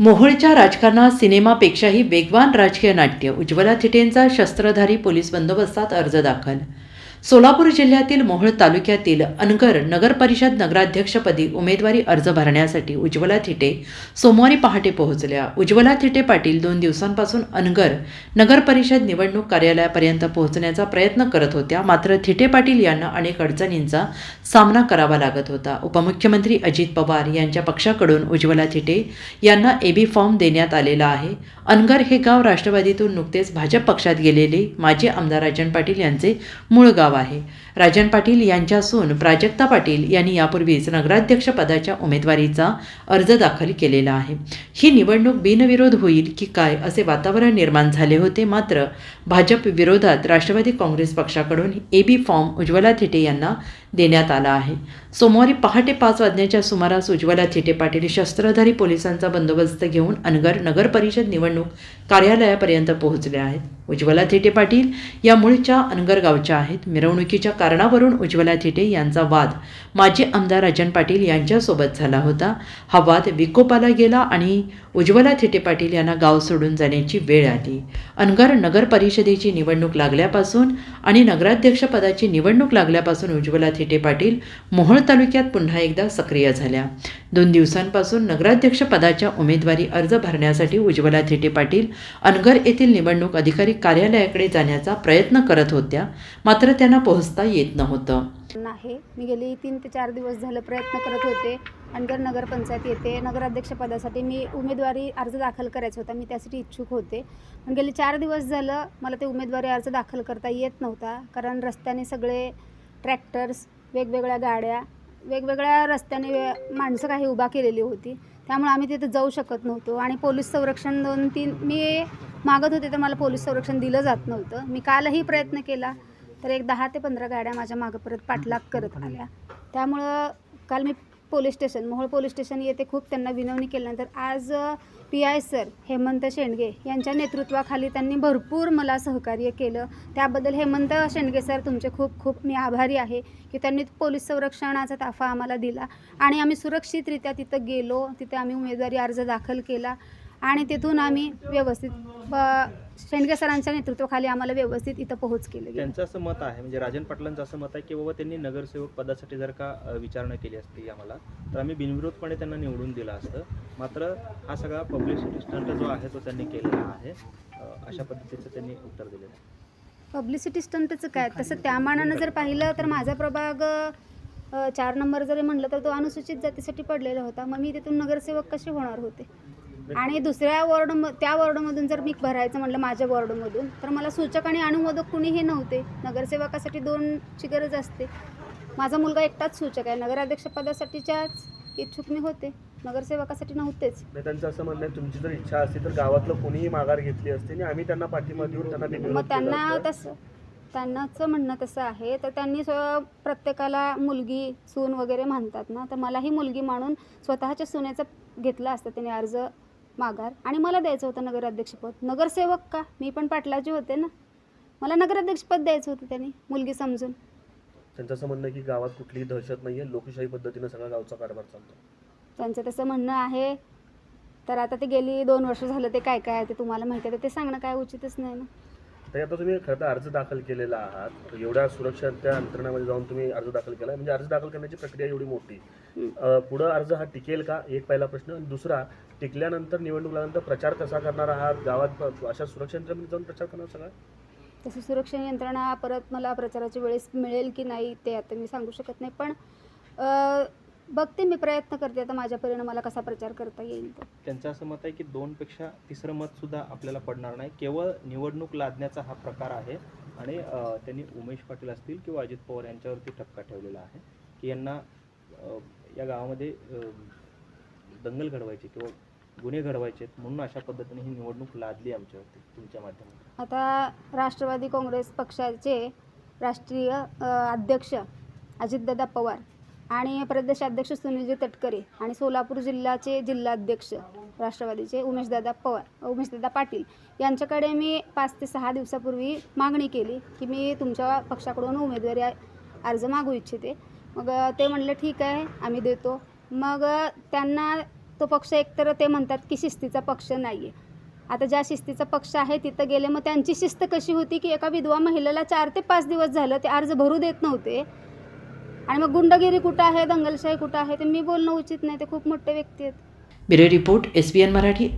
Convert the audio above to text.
मोहोळच्या राजकारणात सिनेमापेक्षाही वेगवान राजकीय नाट्य उज्ज्वला थिटेंचा शस्त्रधारी पोलीस बंदोबस्तात अर्ज दाखल सोलापूर जिल्ह्यातील मोहोळ तालुक्यातील अनगर नगरपरिषद नगराध्यक्षपदी उमेदवारी अर्ज भरण्यासाठी उज्ज्वला थिटे सोमवारी पहाटे पोहोचल्या. उज्ज्वला थिटे पाटील दोन दिवसांपासून अनगर नगरपरिषद निवडणूक कार्यालयापर्यंत पोहोचण्याचा प्रयत्न करत होत्या. मात्र थिटे पाटील यांना अनेक अडचणींचा सामना करावा लागत होता. उपमुख्यमंत्री अजित पवार यांच्या पक्षाकडून उज्ज्वला थिटे यांना एबी फॉर्म देण्यात आलेला आहे. अनगर हे गाव राष्ट्रवादीतून नुकतेच भाजप पक्षात गेलेले माजी आमदार राजन पाटील यांचे मूळ गाव आहे. राजन पाटील यांच्या सून प्राजक्ता पाटील यांनी यापूर्वीच नगराध्यक्षपदाच्या उमेदवारीचा अर्ज दाखल केलेला आहे. ही निवडणूक बिनविरोध होईल की काय असे वातावरण निर्माण झाले होते मात्र भाजप विरोधात राष्ट्रवादी काँग्रेस पक्षाकडून एबी फॉर्म उज्ज्वला थेटे यांना देण्यात आला आहे. सोमवारी पहाटे पाच वाजण्याच्या सुमारास उज्ज्वला थिटे पाटील शस्त्रधारी पोलिसांचा बंदोबस्त घेऊन अनगर नगर परिषद निवडणूक कार्यालयापर्यंत पोहोचले आहेत. उज्ज्वला थिटे पाटील या मूळच्या अनगर गावच्या आहेत. मिरवणुकीच्या कारणावरून उज्ज्वला थिटे यांचा वाद माजी आमदार राजन पाटील यांच्यासोबत झाला होता. हा वाद विकोपाला गेला आणि उज्ज्वला थिटे पाटील यांना गाव सोडून जाण्याची वेळ आली. अनगर नगर परिषदेची निवडणूक लागल्यापासून आणि नगराध्यक्षपदाची निवडणूक लागल्यापासून उज्ज्वला थिटे पाटील मोहोळ तालुक्यात पुन्हा एकदा सक्रिय झाल्या. दोन दिवसांपासून नगराध्यक्षपदाच्या उमेदवारी अर्ज भरण्यासाठी उज्ज्वला थिटे पाटील अनगर येथील निवडणूक अधिकारी कार्यालयाकडे जाण्याचा प्रयत्न करत होत्या मात्र त्यांना पोहोचता येत नव्हतं. आहे मी गेली तीन ते चार दिवस झालं प्रयत्न करत होते. अनगर नगरपंचायत येथे नगराध्यक्षपदासाठी मी उमेदवारी अर्ज दाखल करायचा होता. मी त्यासाठी इच्छुक होते. पण गेले चार दिवस झालं मला ते उमेदवारी अर्ज दाखल करता येत नव्हता कारण रस्त्याने सगळे ट्रॅक्टर्स वेगवेगळ्या गाड्या वेगवेगळ्या रस्त्याने वे- माणसं काही उभा केलेली होती. त्यामुळे आम्ही तिथे जाऊ शकत नव्हतो आणि पोलीस संरक्षण दोन तीन मी मागत होते तर मला पोलीस संरक्षण दिलं जात नव्हतं. मी कालही प्रयत्न केला तर एक दहा ते पंधरा गाड्या माझ्या मागं परत पाठलाग करत आल्या. त्यामुळं काल मी police station Mohol police station येथे खूप त्यांना विनवणी केल्यानंतर आज P I sir Hemant Shendge यांच्या नेतृत्वाखाली त्यांनी भरपूर मला सहकार्य केलं. त्याबद्दल हेमंत शेंडगे सर तुमचे खूप खूप मी आभारी आहे की त्यांनी पोलीस संरक्षणाचा ताफा आम्हाला दिला आणि आम्ही सुरक्षितरित्या तिथं गेलो तिथे आम्ही उमेदवारी अर्ज दाखल केला आणि तिथून आम्ही व्यवस्थित शेंडगे सरांच्या नेतृत्वाखाली आम्हाला व्यवस्थित इथं पोहोच केलं गेलं. त्यांचं असं मत आहे म्हणजे राजन पाटलांचं असं मत आहे की बाबा त्यांनी नगरसेवक पदासाठी जर का अ, विचारणा केली असती आम्हाला तर आम्ही बिनविरोधपणे त्यांना निवडून दिलं असतं. मात्र हा सगळा पब्लिसिटी स्टंट जो आहे तो त्यांनी केलेला आहे. अ, अशा पद्धतीचं त्यांनी उत्तर दिलेलं आहे. पब्लिसिटी स्टंटचं काय? तसं त्या मानानं जर पाहिलं तर माझा प्रभाग अ, चार नंबर जरी म्हणलं तर तो अनुसूचित जातीसाठी पडलेला होता. मग मी तिथून नगरसेवक कसे होणार होते? आणि दुसऱ्या वॉर्ड त्या वॉर्डमधून जर मी भरायचं म्हटलं माझ्या वॉर्डमधून तर मला सूचक आणि अनुमोदक कुणीही नव्हते. नगरसेवकासाठी दोनची गरज असते. माझा मुलगा एकटाच सूचक आहे. नगराध्यक्षपदासाठीच्याच इच्छुक मी होते. नगरसेवकासाठी नव्हतेच. त्यांचं असं म्हणणं आहे तुमची जर इच्छा असती तर गावातलं कोणीही माघार घेतली असती आणि आम्ही त्यांना पाठिंबा देऊन त्यांना मग त्यांना. तसं त्यांनाच म्हणणं तसं आहे. तर त्यांनी स्व प्रत्येकाला मुलगी सून वगैरे म्हणतात ना तर मलाही मुलगी मानून स्वतःच्या सुनेचं घेतलं असतं. त्याने अर्ज माघार. आणि मला द्यायचं होतं नगराध्यक्षपद. नगरसेवक का? मी पण पाटलाचे होते ना. मला नगराध्यक्षपद द्यायचं होतं त्यांनी मुलगी समजून. त्यांचं असं म्हणणं आहे की गावात कुठलीही दहशत नाहीये लोकशाही पद्धतीनं सगळा गावचा कारभार चालतो. त्यांचं तसं म्हणणं आहे. तर आता ते गेली दोन वर्ष झालं ते काय काय आहे ते तुम्हाला माहिती आहे. तर ते सांगणं काय उचितच नाही ना. तर आता तुम्ही खरं तर अर्ज दाखल केलेला आहात. एवढ्या सुरक्षाच्या यंत्रणामध्ये जाऊन तुम्ही अर्ज दाखल केला म्हणजे अर्ज दाखल करण्याची प्रक्रिया एवढी मोठी. पुढं अर्ज हा टिकेल का? एक पहिला प्रश्न. आणि दुसरा टिकल्यानंतर निवडणूक लागल्यानंतर प्रचार कसा करणार आहात? गावात अशा सुरक्षा यंत्रणेमध्ये जाऊन प्रचार करणार सगळा? तसं सुरक्षा यंत्रणा परत मला प्रचाराच्या वेळेस मिळेल की नाही ते आता मी सांगू शकत नाही. पण अ, बघते मी प्रयत्न करते आता माझ्यापर्यंत मला कसा प्रचार करता येईल त्यांचं असं मत आहे की दोनपेक्षा तिसरं मत सुद्धा आपल्याला पडणार नाही. केवळ निवडणूक लादण्याचा हा प्रकार आहे. आणि त्यांनी उमेश पाटील असतील किंवा अजित पवार यांच्यावरती ठपका ठेवलेला आहे की यांना या गावामध्ये दंगल घडवायची किंवा गुन्हे घडवायचे म्हणून अशा पद्धतीने ही निवडणूक लादली आमच्यावरती तुमच्या माध्यमातून. आता राष्ट्रवादी काँग्रेस पक्षाचे राष्ट्रीय अध्यक्ष अजितदादा पवार आणि प्रदेशाध्यक्ष सुनीलजी तटकरे आणि सोलापूर जिल्ह्याचे जिल्हाध्यक्ष राष्ट्रवादीचे उमेशदादा पवार उमेशदादा पाटील यांच्याकडे मी पाच ते सहा दिवसापूर्वी मागणी केली की मी तुमच्या पक्षाकडून उमेदवारी अर्ज मागू इच्छिते. मग ते म्हणलं ठीक आहे आम्ही देतो. मग त्यांना तो पक्ष एकतर ते म्हणतात की शिस्तीचा पक्ष नाही आहे आता ज्या शिस्तीचा पक्ष आहे तिथं गेले मग त्यांची शिस्त कशी होती की एका विधवा महिलेला चार ते पाच दिवस झालं ते अर्ज भरू देत नव्हते? आणि मग गुंडगिरी कुठं आहे दंगलशाही कुठं आहे ते मी बोलणं उचित नाही ते खूप मोठे व्यक्ती आहेत. Bureau report S B N Marathi.